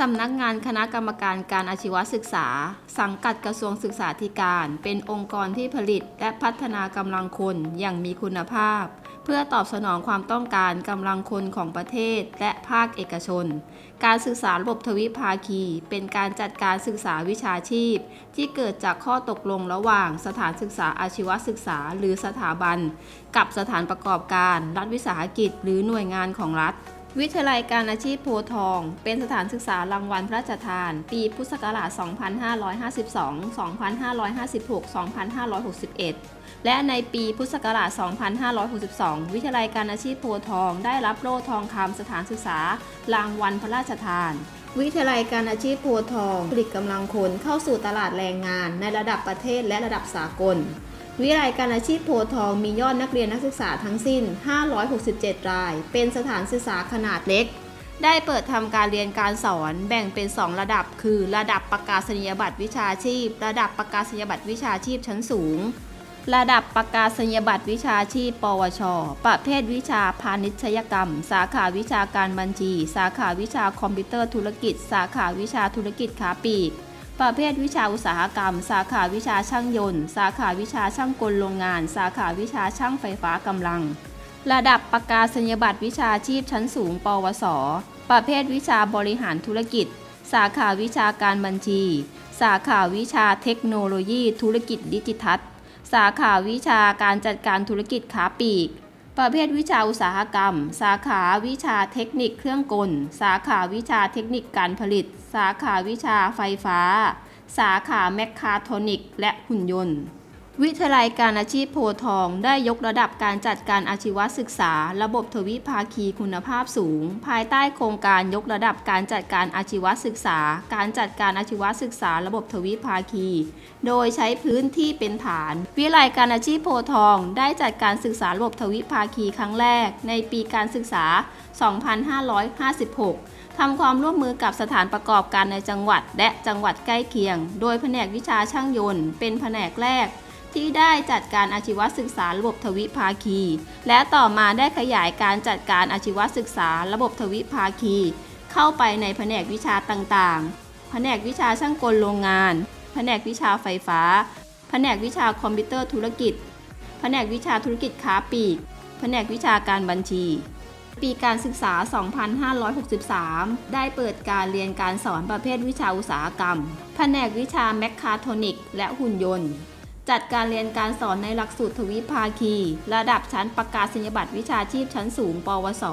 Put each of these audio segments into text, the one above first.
สำนักงานคณะกรรมการการอาชีวศึกษา สังกัดกระทรวงศึกษาธิการ เป็นองค์กรที่ผลิตและพัฒนากำลังคนอย่างมีคุณภาพ เพื่อตอบสนองความต้องการกำลังคนของประเทศและภาคเอกชน การศึกษาระบบทวิภาคี เป็นการจัดการศึกษาวิชาชีพ ที่เกิดจากข้อตกลงระหว่างสถานศึกษาอาชีวศึกษา หรือสถาบัน กับสถานประกอบการ รัฐวิสาหกิจ หรือหน่วยงานของรัฐ วิทยาลัยการอาชีพโพทอง เป็นสถานศึกษารางวัลพระราชทาน ปีพุทธศักราช 2552 2556 2561 และในปีพุทธศักราช 2562 วิทยาลัยการอาชีพโพทอง ได้รับโล่ทองคำสถานศึกษารางวัลพระราชทาน วิทยาลัยการอาชีพโพทองผลิตกำลังคนเข้าสู่ตลาดแรงงานในระดับประเทศและระดับสากล วิทยาลัยการอาชีพโพทองมียอดนักเรียนนักศึกษาทั้งสิ้น 567 ราย เป็นสถานศึกษาขนาดเล็ก ได้เปิดทำการเรียนการสอนแบ่งเป็น 2 ระดับ คือ ระดับประกาศนียบัตรวิชาชีพ ระดับประกาศนียบัตรวิชาชีพชั้นสูง ระดับประกาศนียบัตรวิชาชีพ ปวช ประเภทวิชาพาณิชยกรรม สาขาวิชาการบัญชี สาขาวิชาคอมพิวเตอร์ธุรกิจ สาขาวิชาธุรกิจค้าปลีก ประเภทวิชาอุตสาหกรรม สาขาวิชาช่างยนต์ สาขาวิชาช่างกลโรงงาน สาขาวิชาช่างไฟฟ้ากำลัง ระดับประกาศนียบัตรวิชาชีพชั้นสูง ปวส ประเภทวิชาบริหารธุรกิจ สาขาวิชาการบัญชี สาขาวิชาเทคโนโลยี ธุรกิจดิจิทัล สาขาวิชาการจัดการธุรกิจค้าปลีก ประเภทวิชาอุตสาหกรรม สาขาวิชาเทคนิคเครื่องกล สาขาวิชาเทคนิคการผลิต สาขาวิชาไฟฟ้า สาขาแมคคาทรนิกและหุ่นยนต์ วิทยาลัยการอาชีพโพทองได้ยกระดับการจัดการอาชีวศึกษา ระบบทวิภาคีคุณภาพสูง ภายใต้โครงการยกระดับการจัดการอาชีวศึกษา การจัดการอาชีวศึกษา ระบบทวิภาคี โดยใช้พื้นที่เป็นฐาน วิทยาลัยการอาชีพโพทอง ได้จัดการศึกษาระบบทวิภาคีครั้งแรก ในปีการศึกษา 2556ทำความร่วมมือกับสถานประกอบการในจังหวัด และจังหวัดใกล้เคียง โดยแผนกวิชาช่างยนต์ เป็นแผนกแรก ที่ได้จัดการอาชีวศึกษาระบบทวิภาคี และต่อมาได้ขยายการจัดการอาชีวศึกษาระบบทวิภาคี เข้าไปในแผนกวิชาต่างๆ แผนกวิชาช่างกลโรงงาน แผนกวิชาไฟฟ้า แผนกวิชาคอมพิวเตอร์ธุรกิจ แผนกวิชาธุรกิจค้าปลีก แผนกวิชาการบัญชี ปีการศึกษา 2563 ได้เปิดการเรียนการสอนประเภทวิชาอุตสาหกรรม แผนกวิชาแมคคาโทรนิกและหุ่นยนต์ จัดการเรียนการสอนในหลักสูตรทวิภาคี ระดับชั้นประกาศนียบัตรวิชาชีพชั้นสูง ปวส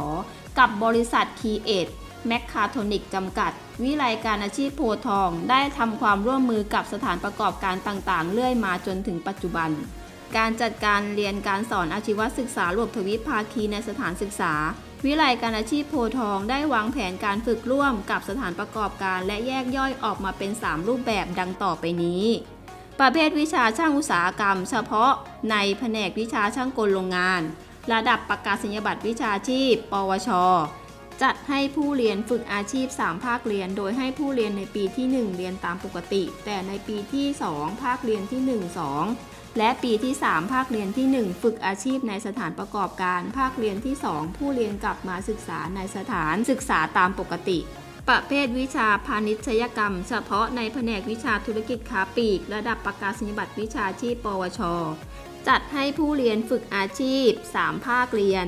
กับบริษัทคีเอทแมคคาโทนิกจำกัด วิไลการอาชีพโพทอง ได้ทำความร่วมมือกับสถานประกอบการต่างๆ เรื่อยมาจนถึงปัจจุบัน การจัดการเรียนการสอนอาชีวศึกษาระบบทวิภาคีในสถานศึกษา วิไลการอาชีพโพทองได้วางแผนการฝึกร่วมกับสถานประกอบการ และแยกย่อยออกมาเป็น 3 รูปแบบดังต่อไปนี้ ประเภทวิชาช่างอุตสาหกรรม เฉพาะในแผนกวิชาช่างกลโรงงาน ระดับประกาศนียบัตรวิชาชีพ ปวช จัดให้ผู้เรียนฝึกอาชีพ 3 ภาคเรียน โดยให้ผู้เรียนในปีที่ 1 เรียนตามปกติ แต่ในปีที่ 2 ภาคเรียนที่ 1 2 และปีที่ 3 ภาคเรียนที่ 1 ฝึกอาชีพในสถานประกอบการ ภาคเรียนที่ 2 ผู้เรียนกลับมาศึกษาในสถานศึกษาตามปกติ ประเภทวิชาพาณิชยกรรม เฉพาะในแผนกวิชาธุรกิจค้าปลีก ระดับประกาศนียบัตรวิชาชีพ ปวช จัดให้ผู้เรียนฝึกอาชีพ 3 ภาคเรียน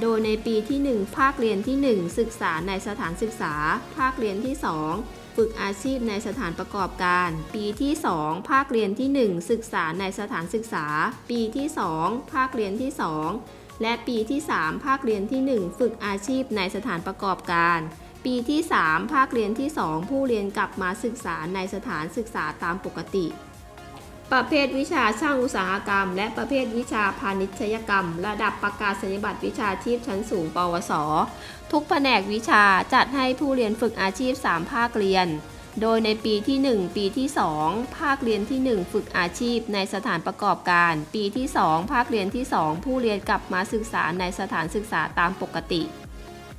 โดยในปีที่ 1 ภาคเรียนที่ 1 ศึกษาในสถานศึกษา ภาคเรียนที่ 2 ฝึกอาชีพในสถานประกอบการ ปีที่ 2 ภาคเรียนที่ 1 ศึกษาในสถานศึกษา ปีที่ 2 ภาคเรียนที่ 2 และปีที่ 3 ภาคเรียนที่ 1 ฝึกอาชีพในสถานประกอบการ ปีที่ 3 ภาคเรียนที่ 2 ผู้เรียนกลับมาศึกษาในสถานศึกษาตามปกติ ประเภทวิชาช่างอุตสาหกรรม และประเภทวิชาพาณิชยกรรม ระดับประกาศนียบัตรวิชาชีพชั้นสูง ปวส ทุกแผนกวิชาจัดให้ผู้เรียนฝึกอาชีพ 3 ภาคเรียน โดยในปีที่ 1 ปีที่ 2 ภาคเรียนที่ 1 ฝึกอาชีพในสถานประกอบการ ปีที่ 2 ภาคเรียนที่ 2 ผู้เรียนกลับมาศึกษาในสถานศึกษาตามปกติ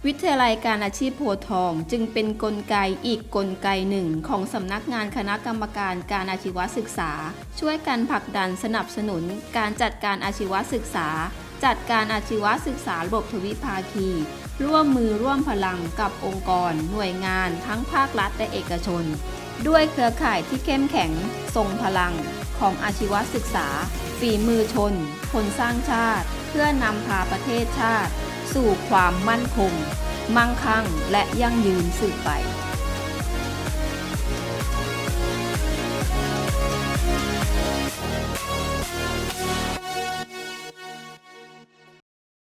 วิทยาลัยการอาชีพโพทอง จึงเป็นนกลไกอีกกลไกหนึ่ง ของสำนักงานคณะกรรมการการอาชีวศึกษา ช่วยกันผลักดันสนับสนุนการจัดการอาชีวศึกษา จัดการอาชีวศึกษาระบบทวิภาคี ร่วมมือร่วมพลังกับองค์กร หน่วยงาน ทั้งภาครัฐและเอกชน ด้วยเครือข่ายที่เข้มแข็ง ทรงพลัง ของอาชีวศึกษา ฝีมือชน คนสร้างชาติ เพื่อนำพาประเทศชาติ สู่ความมั่นคง มั่งคั่งและยั่งยืนสืบไป